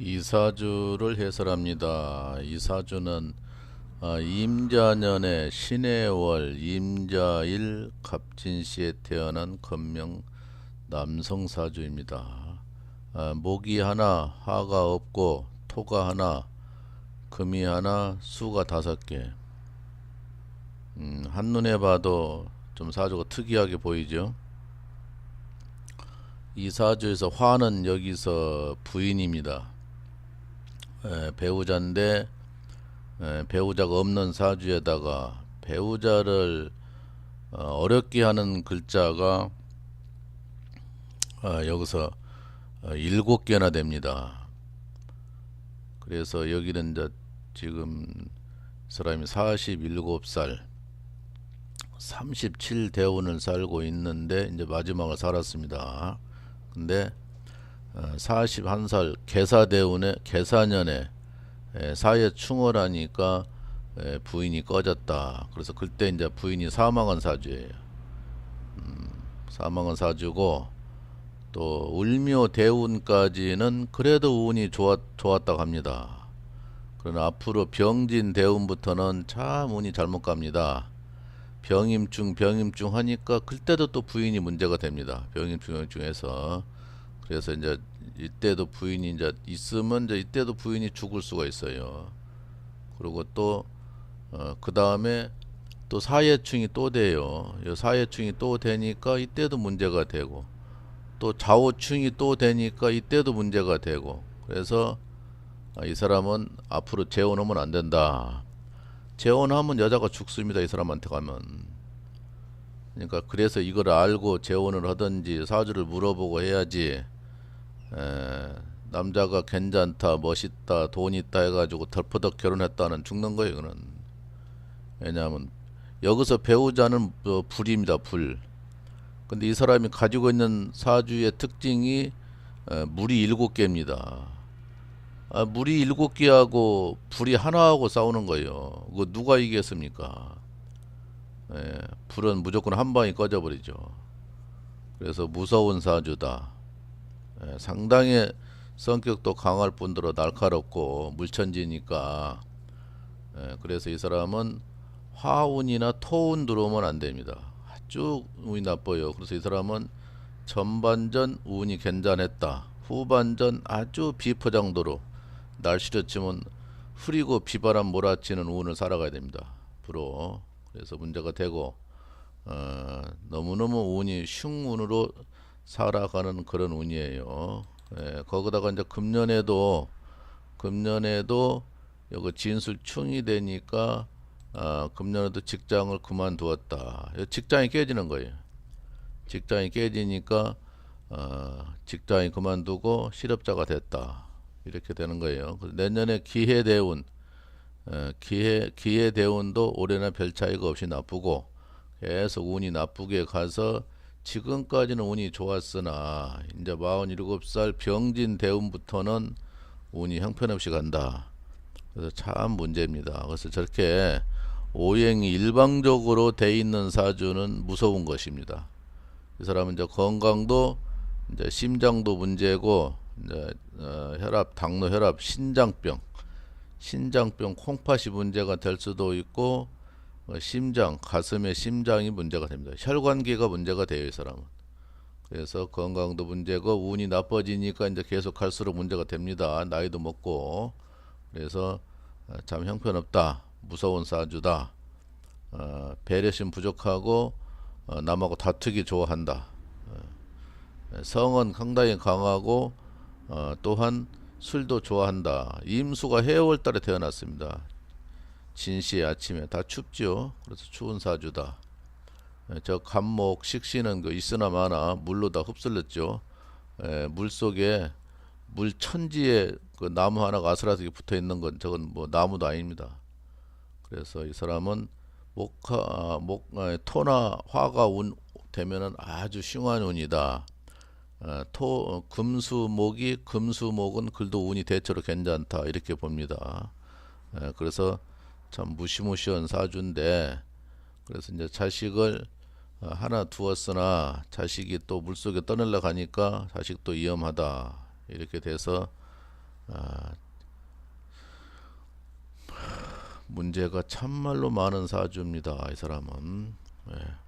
이사주를 해설합니다. 이사주는 아, 임자년의 신의 월 임자일 갑진시에 태어난 건명 남성 사주입니다. 아, 목이 하나, 화가 없고 토가 하나, 금이 하나, 수가 다섯 개. 음, 한눈에 봐도 좀 사주가 특이하게 보이죠. 이 사주에서 화는 여기서 부인입니다. 에, 배우자인데 에, 배우자가 없는 사주에다가 배우자를 어, 어렵게 하는 글자가 어, 여기서 어, 일곱 개나 됩니다. 그래서 여기는 이제 지금 사람이 47살 37대운을 살고 있는데 이제 마지막을 살았습니다. 근데 41살 개사대운에 개사년에 에, 사회 충월하니까 에, 부인이 꺼졌다. 그래서 그때 이제 부인이 사망한 사주예요. 음, 사망한 사주고 또 울묘 대운까지는 그래도 운이 좋았, 좋았다고 합니다. 그러나 앞으로 병진 대운부터는 참 운이 잘못 갑니다. 병임중 병임중 하니까 그때도 또 부인이 문제가 됩니다. 병임중 중에서 그래서 이제 이때도 부인이 이제 있으면 이제 이때도 부인이 죽을 수가 있어요. 그리고 또 어, 그 다음에 또 사회충이 또 돼요. 이 사회충이 또 되니까 이때도 문제가 되고 또 좌우충이 또 되니까 이때도 문제가 되고 그래서 아, 이 사람은 앞으로 재혼하면 안 된다. 재혼하면 여자가 죽습니다. 이 사람한테 가면. 그러니까 그래서 이걸 알고 재혼을 하든지 사주를 물어보고 해야지. 에, 남자가 괜찮다, 멋있다, 돈 있다 해가지고 덜퍼덕 결혼했다는 죽는 거예요. 이거는. 왜냐하면 여기서 배우자는 어, 불입니다. 불. 근데 이 사람이 가지고 있는 사주의 특징이 에, 물이 일곱 개입니다. 아, 물이 일곱 개하고 불이 하나하고 싸우는 거예요. 그거 누가 이겼습니까? 예, 불은 무조건 한 방에 꺼져버리죠. 그래서 무서운 사주다. 예, 상당히 성격도 강할 뿐더러 날카롭고 물천지니까 예, 그래서 이 사람은 화운이나 토운 들어오면 안 됩니다. 아주 운이 나빠요. 그래서 이 사람은 전반전 운이 괜찮았다. 후반전 아주 비포장도로 날씨를 치면 흐리고 비바람 몰아치는 운을 살아가야 됩니다. 불어. 그래서 문제가 되고 어, 너무너무 운이 흉운으로 살아가는 그런 운이에요. 예, 거기다가 이제 금년에도 금년에도 여기 진술충이 되니까 아, 금년에도 직장을 그만두었다. 직장이 깨지는 거예요. 직장이 깨지니까 어, 직장이 그만두고 실업자가 됐다. 이렇게 되는 거예요. 내년에 기해 대운, 어, 기해 기해 대운도 올해는 별 차이가 없이 나쁘고 계속 운이 나쁘게 가서 지금까지는 운이 좋았으나 이제 47살 병진 대운부터는 운이 형편없이 간다. 그래서 참 문제입니다. 그래서 저렇게 오행이 일방적으로 돼 있는 사주는 무서운 것입니다. 이 사람은 이제 건강도 이제 심장도 문제고 이제 어, 혈압, 당뇨, 혈압, 신장병, 신장병, 콩팥이 문제가 될 수도 있고 어, 심장, 가슴의 심장이 문제가 됩니다. 혈관계가 문제가 돼요, 이 사람은. 그래서 건강도 문제고 운이 나빠지니까 이제 계속 갈수록 문제가 됩니다. 나이도 먹고 그래서 어, 참 형편없다, 무서운 사주다, 어, 배려심 부족하고 어, 남하고 다투기 좋아한다. 어, 성은 상당히 강하고 어, 또한 술도 좋아한다. 임수가 해월달에 태어났습니다. 진시의 아침에 다 춥죠. 그래서 추운 사주다. 예, 저 간목 식신은 그 있으나 마나 물로 다 흡슬렸죠. 에, 물 속에 물 천지에 그 나무 하나가 아슬아슬하게 붙어 있는 건 저건 뭐 나무도 아닙니다. 그래서 이 사람은 목화 목 아, 토나 화가 운 되면은 아주 흉한 운이다. 어, 토 어, 금수목이 금수목은 글도 운이 대체로 괜찮다 이렇게 봅니다. 에, 그래서 참 무시무시한 사주인데 그래서 이제 자식을 어, 하나 두었으나 자식이 또 물속에 떠내려 가니까 자식도 위험하다 이렇게 돼서 아, 문제가 참말로 많은 사주입니다. 이 사람은. 예.